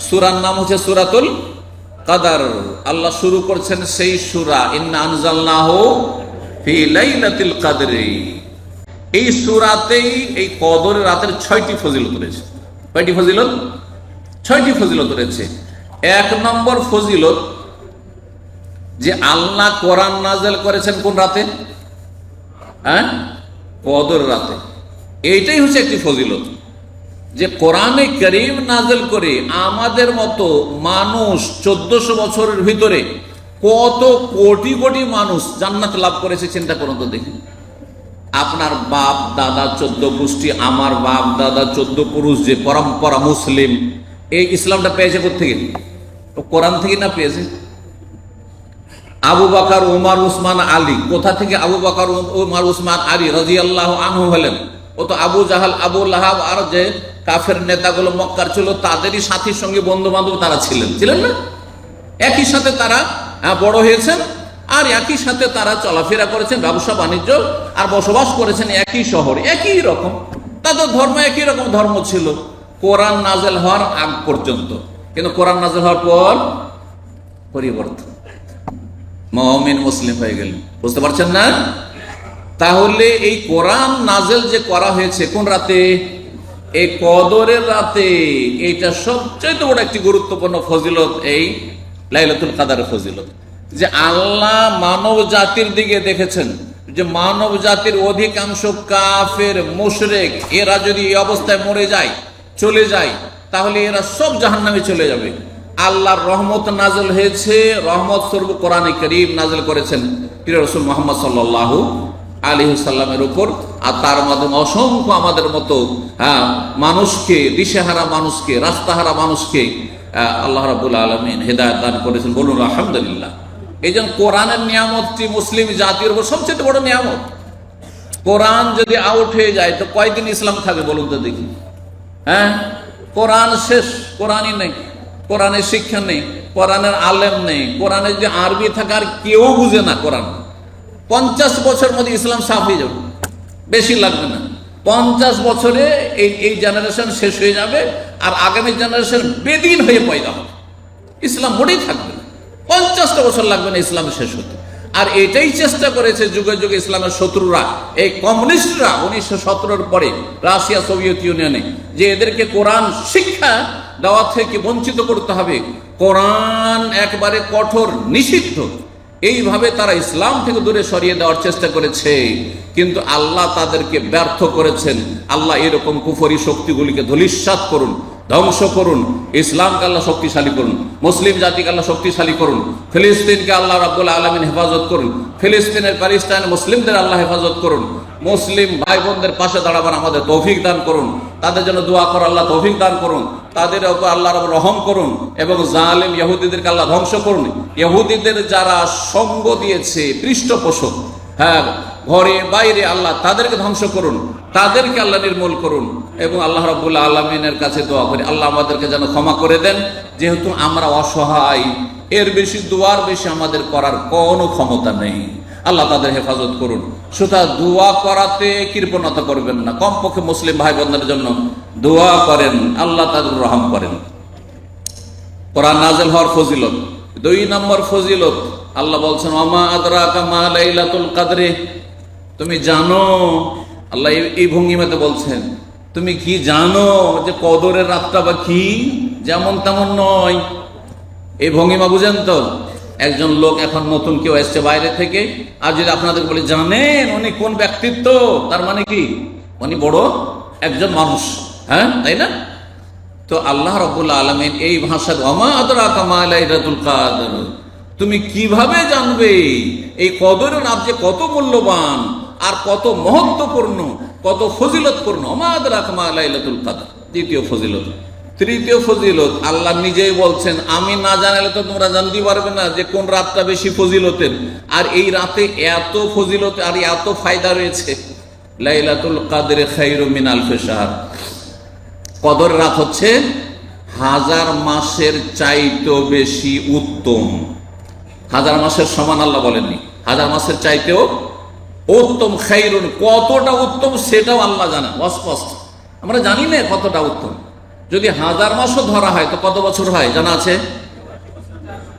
সুরার নাম হচ্ছে সুরাতুল কাদার। আল্লাহ শুরু করছেন সেই সুরা। ইন্না আনজালনাহু ফি লাইলাতুল কাদরি। এই সুরাতেই এই কদরের রাতের ছয়টি ফজিলত রয়েছে। কয়টি ফজিলত? ছয়টি ফজিলত রয়েছে। এক নম্বর ফজিলত যে আল্লাহ কোরআন নাজেল করেছেন কোন রাতে? হ্যাঁ? কদর রাতে। এইটাই হচ্ছে একটি ফজিলত। যে কোরআনে করিম নাজেল করে আমাদের মতো মানুষ চোদ্দশো বছরের ভিতরে কত কোটি কোটি মানুষ জান্নাত লাভ করেছে চিন্তা করুন তো দেখি। আপনার বাপ, দাদা, চোদ্দ গোষ্ঠী, আমার বাপ, দাদা, চোদ্দ পুরুষ, যে পরম্পরা মুসলিম, এই ইসলামটা পেয়েছে কোথেকে ও কোরআন থেকে না পেয়েছে? আবু বাকার, উমার, উসমান, আলী, কোথা থেকে আবু বাকার উমার, উসমান, আলী রাজি আল্লাহ আনহু হলেন? ও তো আবু জাহাল, আবু লাহাব, আর যে কাফের নেতাগুলো মক্কার ছিল, তাদেরই সাথীর সঙ্গে বন্ধু বান্ধব তারা ছিলেন। ছিলেন না? একই সাথে তারা বড় হয়েছেন, আর একই সাথে তারা চলাফেরা করেছেন, ব্যবসা, বাণিজ্য, আর বসবাস করেছেন একই শহরে, একই রকম। তাদের ধর্ম একই রকম ধর্ম ছিল। কোরআন নাজেল হওয়ার আগ পর্যন্ত। কিন্তু কোরআন নাজেল হওয়ার পর পরিবর্তন। মহমিন মুসলিম হয়ে গেলেন। বুঝতে পারছেন না? তাহলে এই কোরআন নাজেল যে করা হয়েছে কোন রাতে? এই কদরের রাতে এইটা সবচেয়ে বড় একটি গুরুত্বপূর্ণ ফজিলত এই লাইলাতুল কাদারের ফজিলত। যে আল্লাহ মানব জাতির দিকে দেখেছেন, যে মানব জাতির অধিকাংশ কাফের, মুশরেক, এরা যদি এই অবস্থায় মরে যায়, চলে যায়, তাহলে এরা সব জাহান্নামে চলে যাবে। আল্লাহর রহমত নাজল হয়েছে, রহমত সর্ব কোরআনে করিম নাজল করেছেন। প্রিয় রসুল মোহাম্মদ সাল্লাহ আলী সাল্লামের উপর, আর তার মাধ্যমে অসংখ্য আমাদের মতো হ্যাঁ মানুষকে, দিশেহারা মানুষকে, রাস্তাহারা মানুষকে আল্লাহ রাবুল আলমিন হেদায়ত দান করেছেন। বলুন, আলহামদুলিল্লাহ। এই জন্য কোরআনের নিয়ামতটি মুসলিম জাতির উপর সবচেয়ে বড় নিয়ামত। কোরআন যদি আউট হয়ে যায়, তো কয়দিন ইসলাম থাকবে বলুন তো দেখি। হ্যাঁ? কোরআন শেষ, কোরআনই নেই। কোরআনের শিক্ষা নেই, কোরআনের আলেম নেই। কোরআনে যদি আরবি থাকার কেউ বুঝে না কোরআন। পঞ্চাশ বছর মধ্যে ইসলাম সাফ হয়ে যাবে। বেশি লাগবে না। পঞ্চাশ বছরে এই এই জেনারেশন শেষ হয়ে যাবে আর আগামী জেনারেশন বেদিন হয়ে পয়দা হবে। ইসলাম মোটেই থাকবে না। পঞ্চাশটা বছর লাগবে না ইসলাম শেষ হতে। আর এটাই চেষ্টা করেছে যুগে যুগে ইসলামের শত্রুরা। এই কমিউনিস্টরা উনিশশো সতেরোর পরে রাশিয়া, সোভিয়েত ইউনিয়নে যে এদেরকে কোরআন শিক্ষা দেওয়া থেকে বঞ্চিত করতে হবে, কোরআন একবারে কঠোর, নিষিদ্ধ। এইভাবে তারা ইসলাম থেকে দূরে সরিয়ে দেওয়ার চেষ্টা করেছে। কিন্তু আল্লাহ তাদেরকে ব্যর্থ করেছেন। আল্লাহ এরকম কুফরি শক্তিগুলিকে ধলিস্বাত করুন, ধ্বংস করুন, ইসলামকে আল্লাহ শক্তিশালী করুন, মুসলিম জাতিকে আল্লাহ শক্তিশালী করুন, ফিলিস্তিনকে আল্লাহ রাব্বুল আলমিন হেফাজত করুন, ফিলিস্তিনের প্যালেস্টাইন মুসলিমদের আল্লাহ হেফাজত করুন, মুসলিম ভাই বোনদের পাশে দাঁড়াবেন আমাদের তৌফিক দান করুন, তাদের জন্য দোয়া কর আল্লাহ তৌফিক দান করুন তাদের উপর আল্লাহ রহম করুন এবং জালিম ইহুদিদেরকে আল্লাহ ধ্বংস করুন। ইহুদিদের যারা সঙ্গ দিয়েছে, পৃষ্ঠপোষক হ্যাঁ ঘরে বাইরে আল্লাহ তাদেরকে ধ্বংস করুন, তাদেরকে আল্লাহ নির্মূল করুন এবং আল্লাহ রাবুল্লাহ আলমিনের কাছে দোয়া করি। আল্লাহ আমাদেরকে যেন ক্ষমা করে দেন, যেহেতু আমরা অসহায়, এর বেশি দোয়ার বেশি আমাদের করার কোনো ক্ষমতা নেই। আল্লাহ তাদের হেফাজত করুন। সুতরাং দোয়া করাতে কৃপণতা করবেন না। কমপক্ষে মুসলিম ভাই বোনদের জন্য দোয়া করেন, আল্লাহ তাদের রহম করেন। কোরআন নাজেল হওয়ার ফজিলত। দুই নম্বর ফজিলত। আল্লাহ বলছেন অমা আদরা কামা লাইলাতুল কাদরে। তুমি জানো, আল্লাহ এই- ভঙ্গিমাতে বলছেন, তুমি কি জানো যে কদরের রাতটা বা কি? যেমন তেমন নয়। এই ভঙ্গিমা বুঝেন তো? একজন লোক এখন নতুন কেউ এসছে বাইরে থেকে, আর যদি আপনাদের বলে, জানেন উনি কোন ব্যক্তিত্ব? তার মানে কি? উনি বড় একজন মানুষ। হ্যাঁ তাই না? তো আল্লাহ রবুল্লা আলমিন এই ভাষার অমা আদরা কামালাইরাতুল কাদর। তুমি কীভাবে জানবে? এই কদরের রাত যে কত মূল্যবান আর কত মহত্বপূর্ণ, কত ফজিলতপূর্ণ। অমা আদরা কামালাইলাতুল কাদর। দ্বিতীয় ফজিলত। তৃতীয় ফজিলত, আল্লাহ নিজেই বলছেন, আমি না জানালে তো তোমরা জানতে পারবে না যে কোন রাতটা বেশি ফজিলতের। আর এই রাতে এত ফজিলত আর এত ফায়দা রয়েছে। লাইলাতুল কাদের খাইরু মিন আলফে শাহর কদর রাত হচ্ছে হাজার মাসের চাইতেও বেশি উত্তম। হাজার মাসের সমান আল্লাহ বলেননি। হাজার মাসের চাইতেও উত্তম, খাইরুন, কতটা উত্তম সেটাও আল্লাহ জানেন অস্পষ্ট। আমরা জানি না কতটা উত্তম। যদি হাজার মাসও ধরা হয়, তো কত বছর হয়? জানা আছে?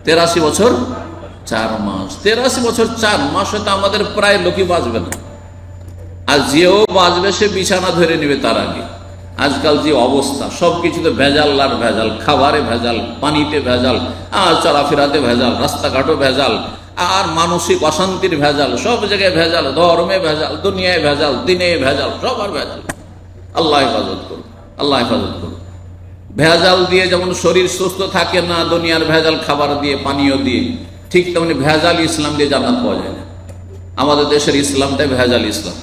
তেরাশি বছর, চার মাস। তেরাশি বছর, চার মাস হয়তো আমাদের প্রায় লোকই বাঁচবে না। আর যেও বাঁচবে, সে বিছানা ধরে নেবে তার আগে। আজকাল যে অবস্থা সব কিছুতে ভেজাল আর ভেজাল, খাবারে ভেজাল, পানিতে ভেজাল, আর চলাফেরাতে ভেজাল, রাস্তাঘাটও ভেজাল, আর মানসিক অশান্তির ভেজাল, সব জায়গায় ভেজাল, ধর্মে ভেজাল, দুনিয়ায় ভেজাল, দিনে ভেজাল, সবার ভেজাল। আল্লাহ হেফাজত করুন, আল্লাহ হেফাজত করুন। ভেজাল দিয়ে যেমন শরীর সুস্থ থাকে না, দুনিয়ার ভেজাল খাবার দিয়ে, পানীয় দিয়ে, ঠিক তেমনি ভেজাল ইসলাম দিয়ে জান্নাত পাওয়া যায় না। আমাদের দেশের ইসলামটাই ভেজাল ইসলাম।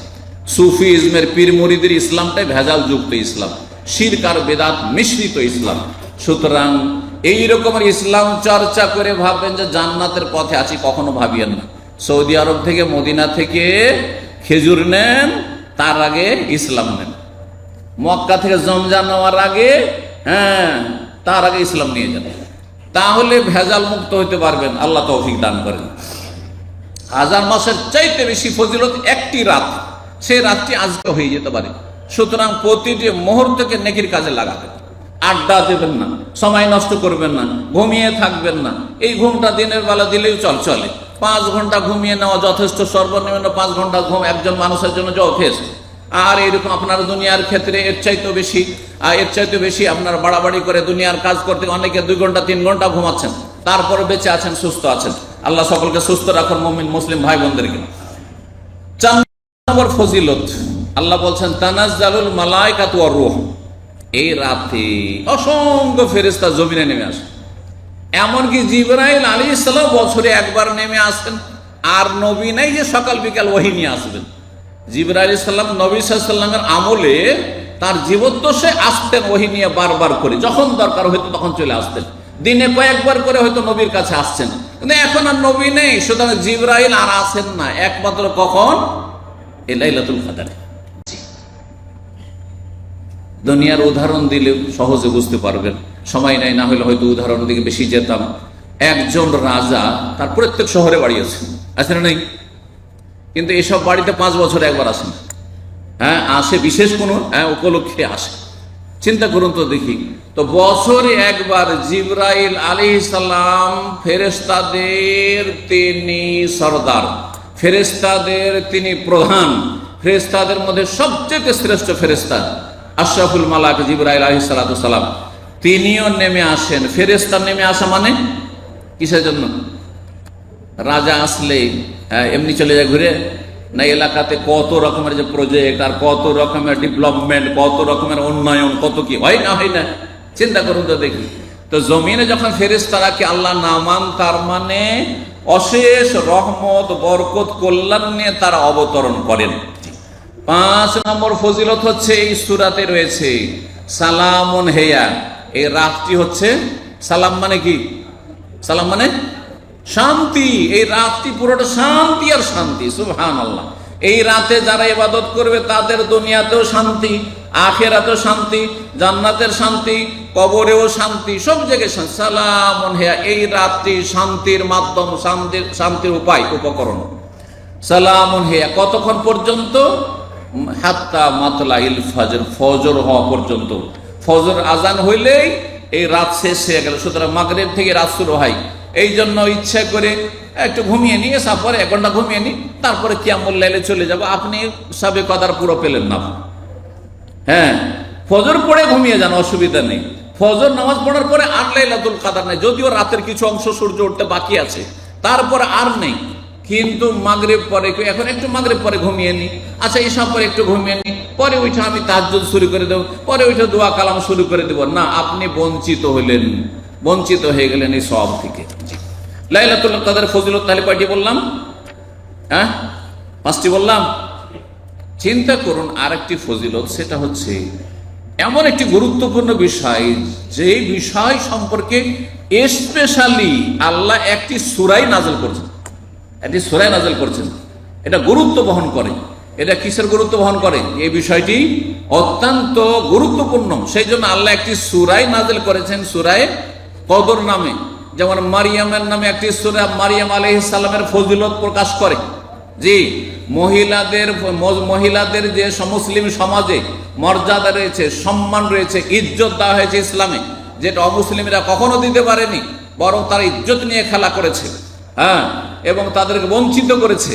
সুফি ইসমের পীর মুরিদের ইসলামটাই ভেজাল যুক্ত ইসলাম শিরকার বেদাত মিশ্রিত ইসলাম। সুতরাং এই রকমের ইসলাম চর্চা করে ভাববেন যে জান্নাতের পথে আছি, কখনো ভাবিয়েন না। সৌদি আরব থেকে মদিনা থেকে খেজুর নেন, তার আগে ইসলাম নেন। মক্কা থেকে জমজা নেওয়ার আগে হ্যাঁ তার আগে ইসলাম নিয়ে যান। তাহলে ভেজাল মুক্ত হইতে পারবেন, আল্লাহ তৌফিক দান করেন। হাজার মাসের চাইতে বেশি ফজিলত একটি রাত। সেই রাতটি আজকে হয়ে যেতে পারে। সুতরাং প্রতিটি মুহূর্তকে নেকির কাজে লাগাবেন আড্ডা দেবেন না, সময় নষ্ট করবেন না, ঘুমিয়ে থাকবেন না। এই ঘুমটা দিনের বেলা দিলেও চল, চলে। পাঁচ ঘণ্টা ঘুমিয়ে নেওয়া যথেষ্ট, সর্বনিম্ন পাঁচ ঘণ্টা ঘুম একজন মানুষের জন্য যথেষ্ট আর এরকম আপনার দুনিয়ার ক্ষেত্রে এর চাইতে বেশি, আর এর চাইতে বেশি আপনার বাড়াবাড়ি করে দুনিয়ার কাজ করতে অনেকে দুই ঘণ্টা, তিন ঘণ্টা ঘুমাচ্ছেন। তারপরে বেঁচে আছেন, সুস্থ আছেন। আল্লাহ সকলকে সুস্থ রাখুন, মমিন, মুসলিম ভাই বোনদেরকে চার নম্বর ফজিলত। আল্লাহ বলছেন রূহ। এই রাতে অসংখ্য জমিনে নেমে আসে। আলী ইসলাম বছরে একবার নেমে আসেন। আর নবী নাই যে সকাল বিকাল ওহি নিয়ে আসবেন। ইসলাম নবী সাল্লামের আমলে তার জীবদ্দশে আসতেন ওহি নিয়ে বারবার করে। যখন দরকার হইতো তখন চলে আসতেন। দিনে কয়েকবার করে হয়তো নবীর কাছে আসছেন। কিন্তু এখন আর নবী নেই, সুতরাং জিবরাইল আর আসেন না। একমাত্র কখন? এই লাইলাতুল কাদারে দুনিয়ার উদাহরণ দিলে সহজে বুঝতে পারবেন। সময় নাই, না হলে হয়তো উদাহরণ দিকে বেশি যেতাম। একজন রাজা তার প্রত্যেক শহরে বাড়ি আছে। আছে না নেই? কিন্তু এসব বাড়িতে পাঁচ বছর একবার আসে না। হ্যাঁ আসে বিশেষ কোনো হ্যাঁ উপলক্ষে আসে। চিন্তা করুন তো দেখি, তো বছরে একবার জিব্রাইল আলী সালাম ফেরেস্তাদের তিনি সর্দার। ফেরেস্তাদের তিনি প্রধান। ফেরেস্তাদের মধ্যে সবচেয়ে শ্রেষ্ঠ ফেরেস্তা আশরাফুল মালাক জিব্রাইল আলী সালাম। তিনিও নেমে আসেন। ফেরেস্তা নেমে আসা মানে? কিসের জন্য? রাজা আসলে হ্যাঁ, এমনি চলে যায় ঘুরে। না এলাকাতে কত রকমের যে প্রজেক্ট আর কত রকমের ডেভেলপমেন্ট কত রকমের উন্নয়ন কত কি হয় না হয় না চিন্তা করুন তো দেখি। তো জমিনে যখন ফেরেস তারাকে আল্লাহ নামান তার মানে অশেষ রহমত, বরকত, কল্যাণ নিয়ে তারা অবতরণ করেন। পাঁচ নম্বর ফজিলত হচ্ছে এই সুরাতে রয়েছে, সালামুন হেয়া। এই রাতটি হচ্ছে সালাম মানে কি? সালাম মানে শান্তি। এই রাতটি পুরোটা শান্তি আর শান্তি সুবহান আল্লাহ এই রাতে যারা ইবাদত করবে তাদের দুনিয়াতেও শান্তি। আখেরাতেও শান্তি, জান্নাতের শান্তি, কবরেও শান্তি, সব জায়গায় সালাম হেয়া, এই রাতটি শান্তির মাধ্যম, শান্তির শান্তির উপায়, উপকরণ। সালাম হেয়া, কতক্ষণ পর্যন্ত? হাত্তা মাতলা ইল ফজর ফজর হওয়া পর্যন্ত। ফজর আজান হইলেই এই রাত শেষ হয়ে গেল। সুতরাং মাগরেব থেকে রাত শুরু হয়। এই জন্য ইচ্ছা করে একটু ঘুমিয়ে নিয়ে তারপরে এক ঘণ্টা ঘুমিয়ে নি তারপরে কিয়ামুল লাইলে চলে যাব। আপনি সাবে কদার পুরো পেলেন না। হ্যাঁ ফজর পড়ে ঘুমিয়ে যান, অসুবিধা নেই। ফজর নামাজ পড়ার পরে আর লাইলাতুল কাদার নেই, যদিও রাতের কিছু অংশ সূর্য উঠতে বাকি আছে, তারপরে আর নেই। কিন্তু মাগরেব পরে, এখন একটু মাগরেব পরে ঘুমিয়ে নি। আচ্ছা এসব পরে একটু ঘুমিয়ে নি। পরে উঠে আমি তাজ্জুদ শুরু করে দেবো। পরে উঠে দোয়া কালাম শুরু করে দেব। না, আপনি বঞ্চিত হলেন বঞ্চিত হয়ে গেলেন এই সব থেকে। লাইলাতুল কাদের ফজিলত তাহলে কয়টি বললাম? হ্যাঁ? পাঁচটি বললাম? চিন্তা করুন আরেকটি ফজিলত, সেটা হচ্ছে এমন একটি গুরুত্বপূর্ণ বিষয় যে বিষয় সম্পর্কে স্পেশালি আল্লাহ একটি সুরাই নাজল করছেন। একটি সুরাই নাজল করছেন। এটা গুরুত্ব বহন করে। এটা কিসের গুরুত্ব বহন করে? এই বিষয়টি অত্যন্ত গুরুত্বপূর্ণ। সেই জন্য আল্লাহ একটি সুরাই নাজল করেছেন, সুরায় কদর নামে। যেমন মারিয়ামের নামে একটি সুরা মারিয়াম আলহ সালামের ফজিলত প্রকাশ করে। জি, মহিলাদের মহিলাদের যে মুসলিম সমাজে মর্যাদা রয়েছে, সম্মান রয়েছে, ইজ্জত দেওয়া হয়েছে ইসলামে, যেটা অমুসলিমরা কখনো দিতে পারেনি, বরং তারা ইজ্জত নিয়ে খেলা করেছে হ্যাঁ এবং তাদেরকে বঞ্চিত করেছে।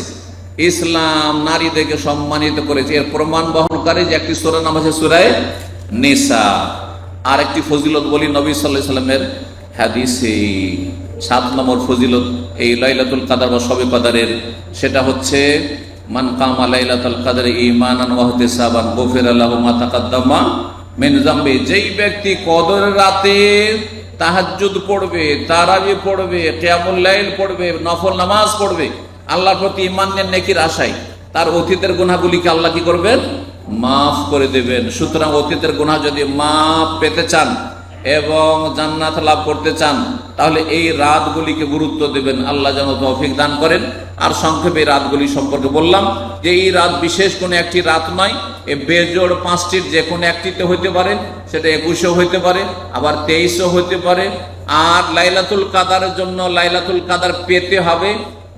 ইসলাম নারীদেরকে সম্মানিত করেছে। এর প্রমাণ বহনকারী যে একটি সুরা নাম আছে সুরায় নেশা আর একটি ফজিলত বলি নবী সাল্লাহ সাল্লামের হাদিসে। সাত নম্বর ফজিলত, এই লাইলাতুল কাদার বা সবে কাদারের, সেটা হচ্ছে, মান কামা লাইলাতুল কাদার ঈমানান ওয়া ইহতিসাবান, গফির আল্লাহু মা তাকাদ্দামা মিন যামবি যেই ব্যক্তি কদর রাতে তাহাজ্জুদ পড়বে, তারাবি পড়বে, কিয়ামুল লাইল পড়বে, নফল নামাজ পড়বে, আল্লাহর প্রতি ইমানের নেকির আশায়, তার অতীতের গুনাহগুলিকে আল্লাহ কি করবেন? মাফ করে দেবেন। সুতরাং অতীতের গুনাহ যদি মাফ পেতে চান এবং জান্নাত লাভ করতে চান, তাহলে এই রাতগুলিকে গুরুত্ব দেবেন। আল্লাহ যেন তৌফিক দান করেন। আর সংক্ষেপে রাতগুলি সম্পর্কে বললাম যে, এই রাত বিশেষ কোনো একটি রাত নয়, এ বেজোড় পাঁচটির যে কোনো একটিতে হইতে পারে, সেটা একুশও হইতে পারে, আবার তেইশও হইতে পারে। আর লাইলাতুল কাদারের জন্য লাইলাতুল কাদার পেতে হবে,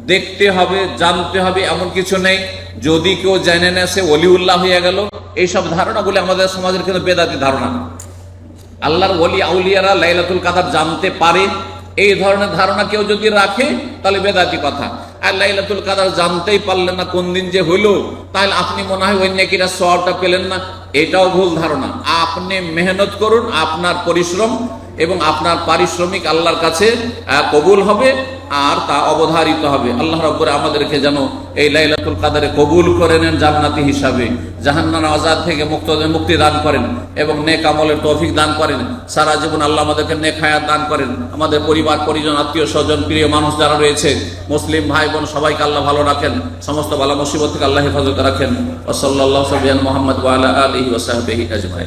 দেখতে হবে, জানতে হবে, এমন কিছু নেই। যদি কেউ জেনে নেয় সে অলিউল্লাহ হয়ে গেল। এইসব ধারণাগুলি আমাদের সমাজের কিন্তু বেদাতি ধারণা। আল্লাহর ওলি আউলিয়ারা লাইলাতুল কাদার জানতে পারে। এই ধরনের ধারণা কেউ যদি রাখে, তাহলে বেদাতি কথা। আর লাইলাতুল কাদার জানতেই পারলেন না কোন দিন যে হইল, তাহলে আপনি মনে হয় ওই কিনা সবটা পেলেন না। এটাও ভুল ধারণা। আপনি মেহনত করুন, আপনার পরিশ্রম এবং আপনার পারিশ্রমিক আল্লাহর কাছে কবুল হবে আর তা অবধারিত হবে। আল্লাহ রব্বরে আমাদেরকে যেন এই লাইলাতুল কাদারে কবুল করে নেন জান্নাতি হিসাবে। জাহান্নার আজাদ থেকে মুক্ত, মুক্তি দান করেন এবং নেক আমলের তৌফিক দান করেন। সারা জীবন আল্লাহ আমাদেরকে নেক হায়াত দান করেন। আমাদের পরিবার, পরিজন, আত্মীয়, স্বজন, প্রিয় মানুষ যারা রয়েছে, মুসলিম ভাই বোন সবাইকে আল্লাহ ভালো রাখেন। সমস্ত ভালো মুসিবত থেকে আল্লাহ হেফাজত রাখেন। ওসল্লাহ সাবিয়ান মোহাম্মদ ওয়ালা আলহি ওসাহবিহি আজমাই